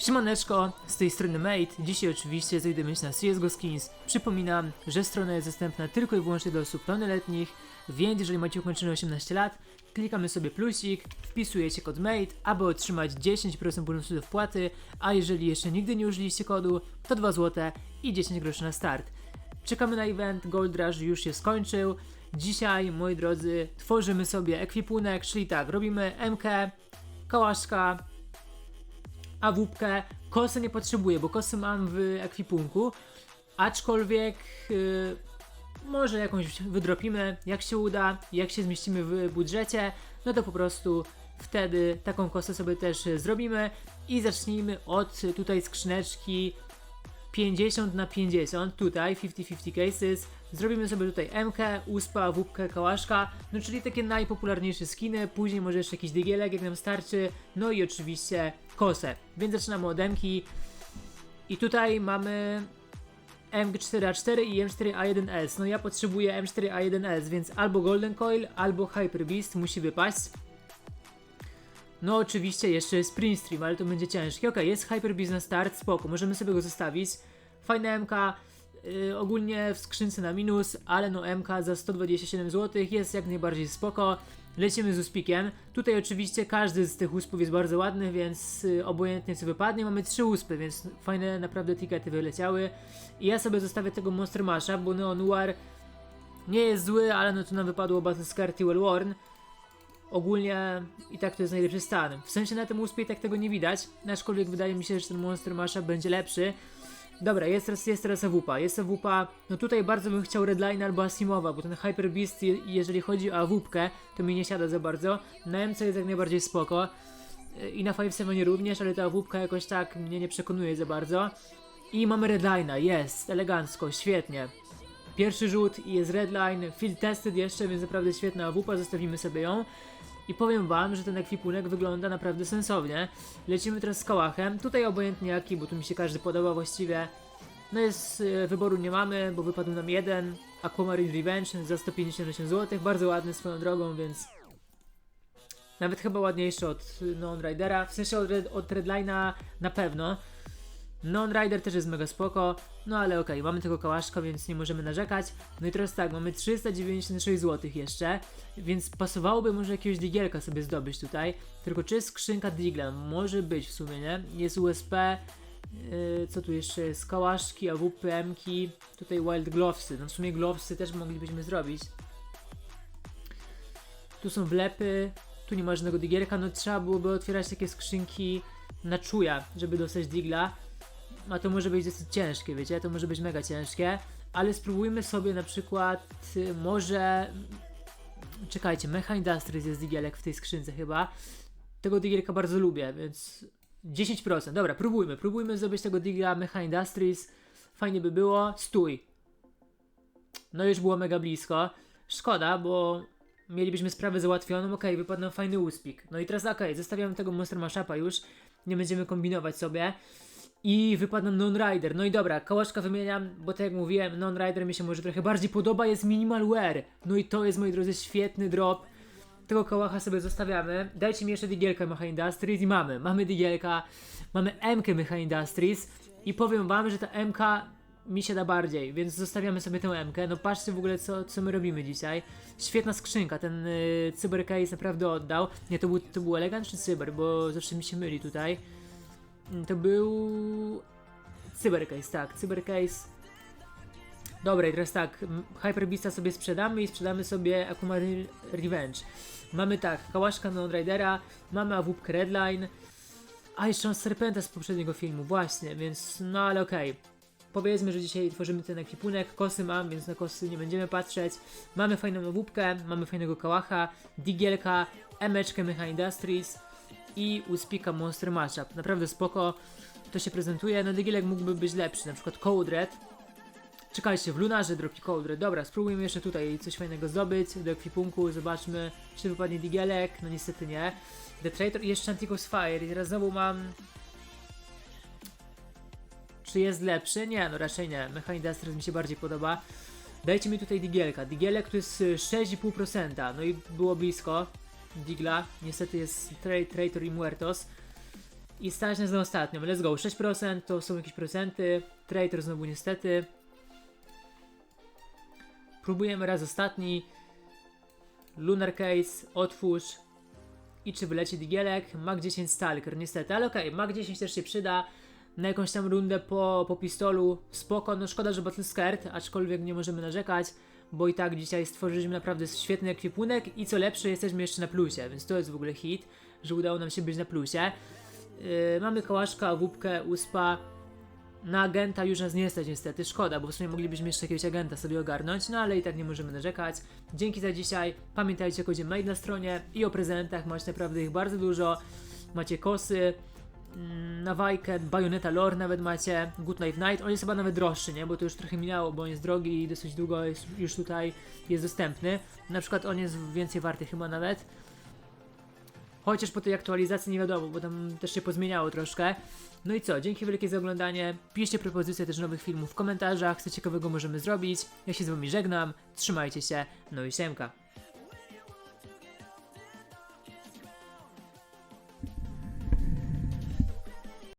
Siemaneczko, z tej strony Mate. Dzisiaj oczywiście znajdziemy się na CSGO Skins. Przypominam, że strona jest dostępna tylko i wyłącznie dla osób pełnoletnich, więc jeżeli macie ukończone 18 lat, klikamy sobie plusik, wpisujecie kod MATE, aby otrzymać 10% bonusu do wpłaty, a jeżeli jeszcze nigdy nie użyliście kodu, to 2 zł i 10 groszy na start. Czekamy na event, Gold Rush już się skończył. Dzisiaj, moi drodzy, tworzymy sobie ekwipunek, czyli tak, robimy MK, kałaszka, a wupkę kosy nie potrzebuję, bo kosy mam w ekwipunku, aczkolwiek yy, może jakąś wydropimy, jak się uda, jak się zmieścimy w budżecie, no to po prostu wtedy taką kosę sobie też zrobimy i zacznijmy od tutaj skrzyneczki 50 na 50, tutaj 50-50 cases. Zrobimy sobie tutaj MK, USPA, WP, Kałaszka, no czyli takie najpopularniejsze skiny, później może jeszcze jakiś dygielek jak nam starczy, no i oczywiście kosę. Więc zaczynamy od MK i tutaj mamy M4A4 i M4A1S. No ja potrzebuję M4A1S, więc albo Golden Coil, albo Hyper Beast musi wypaść. No oczywiście jeszcze jest Sprint Stream, ale to będzie ciężkie. Okej, jest Hyper Beast na start, spoko, możemy sobie go zostawić. Fajna MK, yy, ogólnie w skrzynce na minus, ale no MK za 127 zł jest jak najbardziej spoko. Lecimy z uspikiem. Tutaj oczywiście każdy z tych uspów jest bardzo ładny, więc yy, obojętnie co wypadnie. Mamy trzy uspy, więc fajne naprawdę tikety wyleciały. I ja sobie zostawię tego Monster Masha, bo Neo Noir nie jest zły, ale no tu nam wypadło Battle Scar Well Worn. Ogólnie i tak to jest najlepszy stan. W sensie na tym uspie i tak tego nie widać, aczkolwiek wydaje mi się, że ten Monster Masha będzie lepszy. Dobra, jest teraz, jest teraz AWP. Jest AWP. No tutaj bardzo bym chciał Redline albo Asimowa, bo ten Hyper Beast, je, jeżeli chodzi o AWP, to mi nie siada za bardzo. Na MC jest jak najbardziej spoko. Yy, I na 5-7 również, ale ta AWP jakoś tak mnie nie przekonuje za bardzo. I mamy Redline'a, jest, elegancko, świetnie. Pierwszy rzut i jest Redline, field tested jeszcze, więc naprawdę świetna AWP, zostawimy sobie ją. I powiem wam, że ten ekwipunek wygląda naprawdę sensownie. Lecimy teraz z kałachem, tutaj obojętnie jaki, bo tu mi się każdy podoba właściwie. No jest, e, wyboru nie mamy, bo wypadł nam jeden, Aquamarine Revenge za 158 zł, bardzo ładny swoją drogą, więc nawet chyba ładniejszy od Non Ridera, w sensie od, od Redline'a na pewno. Non Rider też jest mega spoko, no ale okej, mamy tego kałaszka, więc nie możemy narzekać. No i teraz tak, mamy 396 zł jeszcze, więc pasowałoby może jakiegoś digielka sobie zdobyć tutaj. Tylko czy jest skrzynka digla? Może być w sumie, nie? Jest USP, yy, co tu jeszcze jest? Kałaszki, AWP, Mki, tutaj Wild Glovesy. No w sumie Glovesy też moglibyśmy zrobić. Tu są wlepy, tu nie ma żadnego digierka, no trzeba byłoby otwierać takie skrzynki na czuja, żeby dostać digla. A to może być dosyć ciężkie, wiecie, to może być mega ciężkie, ale spróbujmy sobie na przykład y, może... Czekajcie, Mecha Industries jest digielek w tej skrzynce chyba. Tego digielka bardzo lubię, więc 10%. Dobra, próbujmy, próbujmy zdobyć tego digla Mecha Industries. Fajnie by było. Stój. No już było mega blisko. Szkoda, bo mielibyśmy sprawę załatwioną. Okej, wypadł nam fajny uspik. No i teraz okej, zostawiamy tego Monster Mashapa już. Nie będziemy kombinować sobie. I wypadł Non-Rider. No i dobra, kałaszka wymieniam, bo tak jak mówiłem, Non-Rider mi się może trochę bardziej podoba, jest Minimal Wear. No i to jest, moi drodzy, świetny drop. Tego kałacha sobie zostawiamy. Dajcie mi jeszcze digielkę Mecha Industries i mamy. Mamy digielka, mamy MK Mecha Industries i powiem wam, że ta MK mi się da bardziej, więc zostawiamy sobie tę MK. No patrzcie w ogóle co, co my robimy dzisiaj. Świetna skrzynka, ten y, cybercase naprawdę oddał. Nie, to był, to był elegant czy cyber, bo zawsze mi się myli tutaj. Mm, To był cybercase, tak, cybercase. Dobra, i teraz tak, m, Hyperbeasta sobie sprzedamy i sprzedamy sobie Aquamarine Revenge. Mamy tak, Kałaszka Non Ridera, mamy AWP Redline, a jeszcze mam Serpenta z poprzedniego filmu, właśnie, więc no ale okej. Powiedzmy, że dzisiaj tworzymy ten ekwipunek, kosy mam, więc na kosy nie będziemy patrzeć. Mamy fajną awupkę, mamy fajnego kałacha, digielka, emeczkę Mecha Industries i Uspika Monster Mashup. Naprawdę spoko to się prezentuje. No mógłby być lepszy, na przykład Code Red. Czekajcie, w Lunarze dropi Code Red. Dobra, spróbujmy jeszcze tutaj coś fajnego zdobyć do ekwipunku, zobaczmy czy wypadnie digielek. No niestety nie. The Traitor i jeszcze Antico's Fire i teraz znowu mam czy jest lepszy? Nie, no raczej nie. Mecha Industries mi się bardziej podoba. Dajcie mi tutaj digielka. Digielek to jest y, 6,5%. No i było blisko. Digla. Niestety jest tra Traitor i Muertos. I stać nas na ostatnią. Let's go. 6% to są jakieś procenty. Traitor znowu niestety. Próbujemy raz ostatni. Lunar Case, otwórz. I czy wyleci digielek? Mag 10 Stalker, niestety, ale okej, Mag 10 też się przyda. Na jakąś tam rundę po, po pistolu. Spoko, no szkoda, że Battle Scared, aczkolwiek nie możemy narzekać, bo i tak dzisiaj stworzyliśmy naprawdę świetny ekwipunek i co lepsze, jesteśmy jeszcze na plusie, więc to jest w ogóle hit, że udało nam się być na plusie. Yy, mamy kołaszka, wupkę, uspa. Na agenta już nas nie stać niestety, szkoda, bo w sumie moglibyśmy jeszcze jakiegoś agenta sobie ogarnąć, no ale i tak nie możemy narzekać. Dzięki za dzisiaj, pamiętajcie o kodzie MADE na stronie i o prezentach, macie naprawdę ich bardzo dużo. Macie kosy, nawajkę, bajoneta lore nawet macie, Good Night Night, on jest chyba nawet droższy, nie, bo to już trochę minęło, bo on jest drogi i dosyć długo jest, już tutaj jest dostępny. Na przykład on jest więcej warty chyba nawet. Chociaż po tej aktualizacji nie wiadomo, bo tam też się pozmieniało troszkę. No i co, dzięki wielkie za oglądanie. Piszcie propozycje też nowych filmów w komentarzach, co ciekawego możemy zrobić. Ja się z wami żegnam, trzymajcie się, no i siemka.